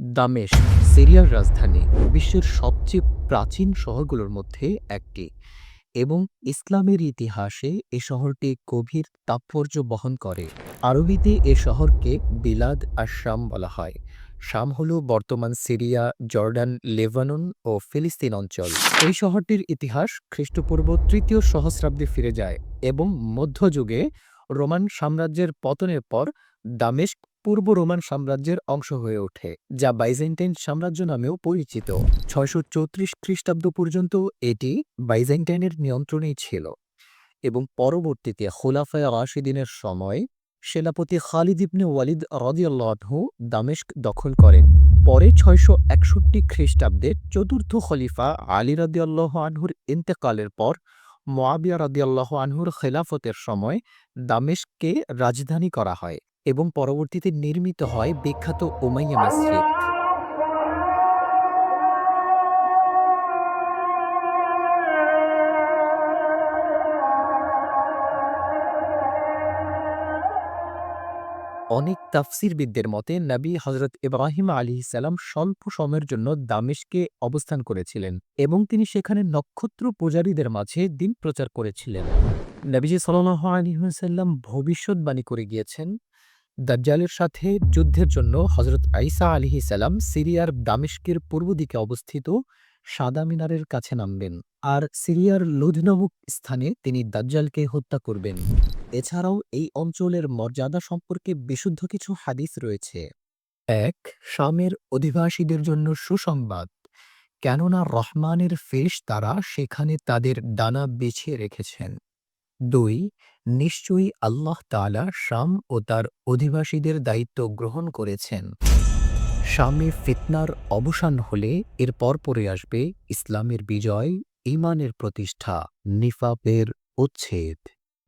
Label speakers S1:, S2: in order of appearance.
S1: দামেশ সিরিয়ার রাজধানী বিশ্বের সবচেয়ে প্রাচীন শহরগুলোর মধ্যে একটি এবং ইসলামের ইতিহাসে এ শহরটি গভীর তাৎপর্য বহন করে। আরবিতে এ শহরকে বিলাদ আর শাম বলা হয়। শাম হল বর্তমান সিরিয়া, জর্ডান, লেবানন ও ফিলিস্তিন অঞ্চল। এই শহরটির ইতিহাস খ্রিস্টপূর্ব তৃতীয় সহস্রাব্দে ফিরে যায় এবং মধ্যযুগে রোমান সাম্রাজ্যের পতনের পর দামেস্ক পূর্ব রোমান সাম্রাজ্যের অংশ হয়ে ওঠে, যা বাইজেন্টাইন সাম্রাজ্য নামেও পরিচিত। ছয়শো চৌত্রিশ খ্রিস্টাব্দ পর্যন্ত এটি বাইজেন্টাইনের নিয়ন্ত্রণেই ছিল এবং পরবর্তীতে খোলাফায় রাশিদিনের সময় সেনাপতি খালিদ ইবনে ওয়ালিদ রদিয়াল্লাহু দামেস্ক দখল করেন। পরে ছয়শো একষট্টি খ্রিস্টাব্দে চতুর্থ খলিফা আলী রদিয়াল্লাহ আনহুর ইন্তেকালের পর মোয়াবিয়া রদিয়াল্লাহ আনহুর খেলাফতের সময় দামেস্ককে রাজধানী করা হয়। এবং পরবর্তীতে নির্মিত হয় বিখ্যাত ওমাইয়া মসজিদ অনেক তাফসিরবিদদের মতে, নবী হজরত ইব্রাহিম আলী সালাম স্বল্প সময়ের জন্য দামেশকে অবস্থান করেছিলেন এবং তিনি সেখানে নক্ষত্র পূজারীদের মাঝে দিন প্রচার করেছিলেন। নবীজি সাল্লাহ আলহিহাল্লাম ভবিষ্যৎবাণী করে গিয়েছেন দাজ্জালের সাথে যুদ্ধের জন্য হজরত আইসা আলিহি সালাম সিরিয়ার দামেস্কের পূর্ব দিকে অবস্থিত সাদা মিনারের কাছে নামবেন আর সিরিয়ার লুধ নামক স্থানে তিনি দাজ্জালকে হত্যা করবেন। এছাড়াও এই অঞ্চলের মর্যাদা সম্পর্কে বিশুদ্ধ কিছু হাদিস রয়েছে। এক, শামের অধিবাসীদের জন্য সুসংবাদ। কেননা রহমানের ফেশ তারা সেখানে তাদের ডানা বেছে রেখেছেন। দুই, নিশ্চয়ই আল্লাহ তালা শাম ও তার অধিবাসীদের দায়িত্ব গ্রহণ করেছেন। শামে ফিতনার অবসান হলে এর পরপরে আসবে ইসলামের বিজয় ইমানের প্রতিষ্ঠা, নিফাপের উচ্ছেদ।